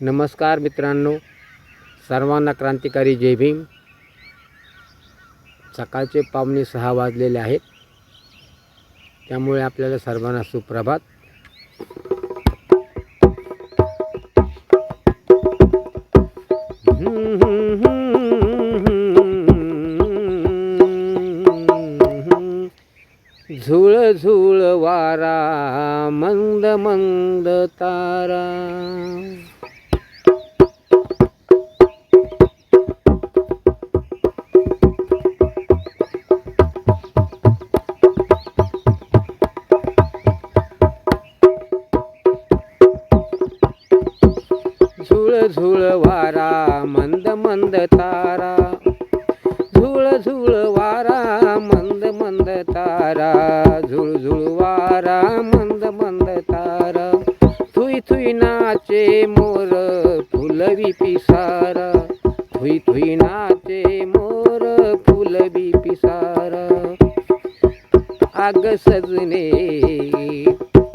नमस्कार मित्रांनो सर्वांना क्रांतिकारी जय भीम. सकाळचे पावणे सहा वाजलेले आहेत. त्यामुळे आपल्याला सर्वांना सुप्रभात. झुळ झुळ वारा मंद मंद तारा. वारा मंद मंद तारा. झुळ झुळ वारा मंद मंद तारा. झुळ झुळ वारा मंद मंद तारा. थुई थुई नाचे मोर फुलवी पिसार. थुई थुई नाचे मोर फुलवी पिसार. आग सजने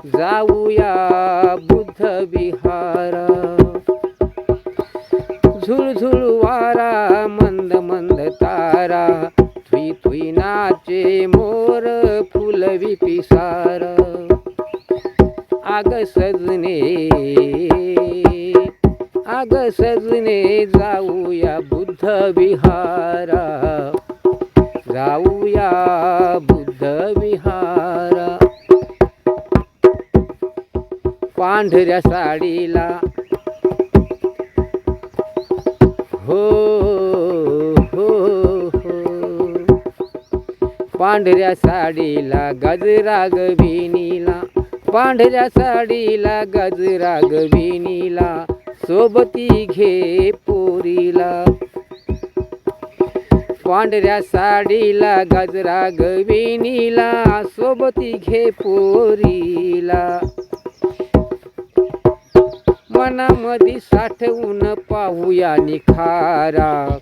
जाऊया मंद तारा थुई थुई नाचे मोर फुलवी पिसार आग सजने आग सजने जाऊया बुद्ध विहारा. जाऊया बुद्ध विहारा. पांढऱ्या साडीला पांढऱ्या साडीला गजरा गविनीला पांढऱ्या साडीला गजरा गविनीला सोबती घे पोरीला. पांढऱ्या साडीला गजरा गविनीला सोबती घे पोरीला. मनामध्ये साठवून पाहूया निखारा.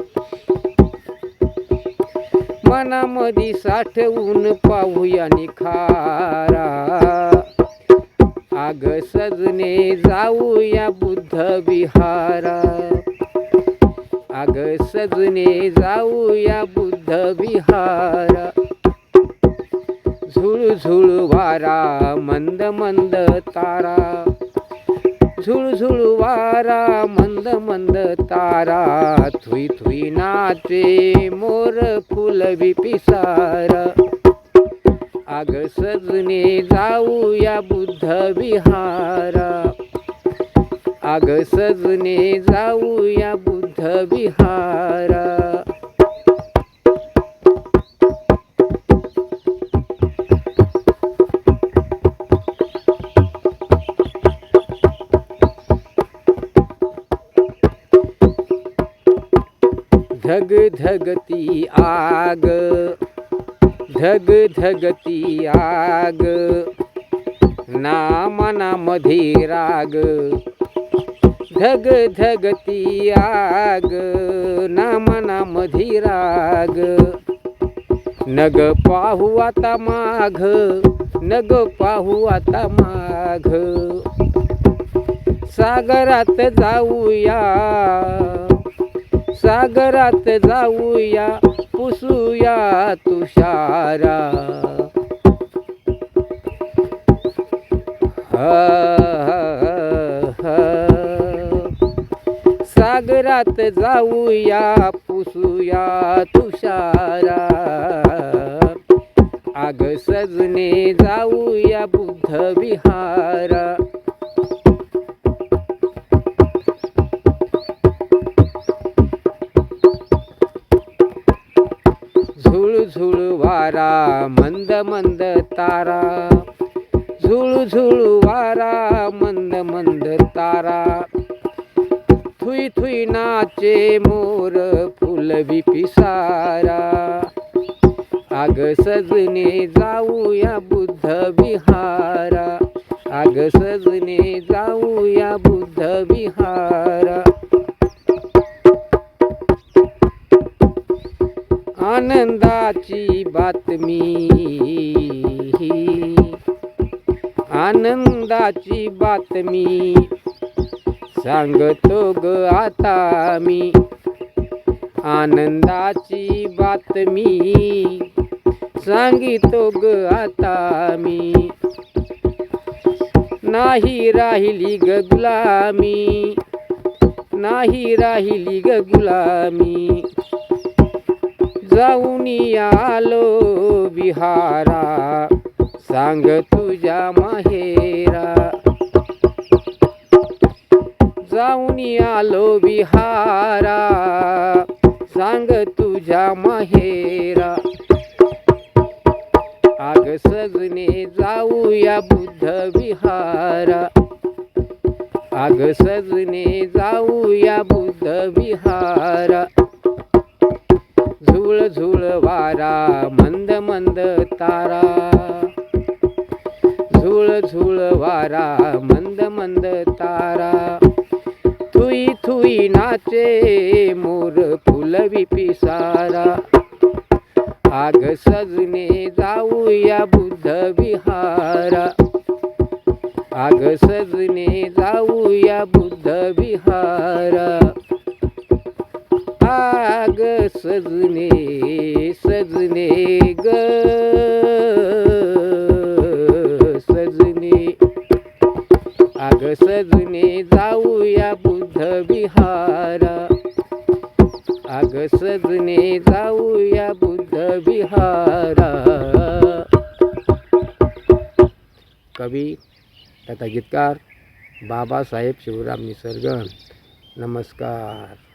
मनामधी साठवून पाहूया निखारा. आग सजने जाऊया बुद्ध विहारा आग सजने जाऊया बुद्ध विहारा झुळझुळ वारा मंद मंद तारा. झुळझुळ वारा मंद मंद तारा थुई थुई नाचे मोर फुल पिसारा आग सजने जाऊया बुद्ध विहारा. आग सजने जाऊया बुद्ध विहारा. धग धगती आग धग धगती आग नामनामध्ये राग धग धगती आग नामनामध्ये राग. नग पाहू आता माघ नग पाहू आता माघ. सागरात जाऊया सागरात जाऊया पुसूया तुषारा. हा, हा. सागरात जाऊया पुसूया तुषारा. आग सजने जाऊया बुद्ध विहारा. झुळवारा वारा मंद मंद तारा. झुळ झुळ वारा मंद मंद तारा. थुई थुई नाचे मोर फुल पिसारा आग सजने जाऊया बुद्ध विहारा. आग सजने जाऊया बुद्ध विहार. आनंदाची बातमी. आनंदाची बातमी. सांगतो ग आता मी. आनंदाची बातमी. सांगितो ग आता मी. नाही राहिली ग गुलामी नाही राहिली ग गुलामी जाऊन आलो बिहारा. सांग तुझ्या माहेरा. जाऊन आलो बिहारा. सांग तुझ्या माहेरा. आग सजने जाऊया बुद्ध विहारा. आग सजने जाऊया बुद्ध विहारा. झुळ झुळ वारा मंद मंद तारा. झुळ झुळ वारा मंद मंद तारा. थुई थुई नाचे मोर फुलवी पिसारा आग सजने जाऊया बुद्ध विहारा. आग सजने जाऊया बुद्ध विहारा. सजने सजने ग. सजने. अग सजने जाऊया बुद्ध विहारा. अग सजने जाऊया बुद्ध विहारा. कवी तथा गीतकार बाबासाहेब शिवराम निसर्ग नमस्कार.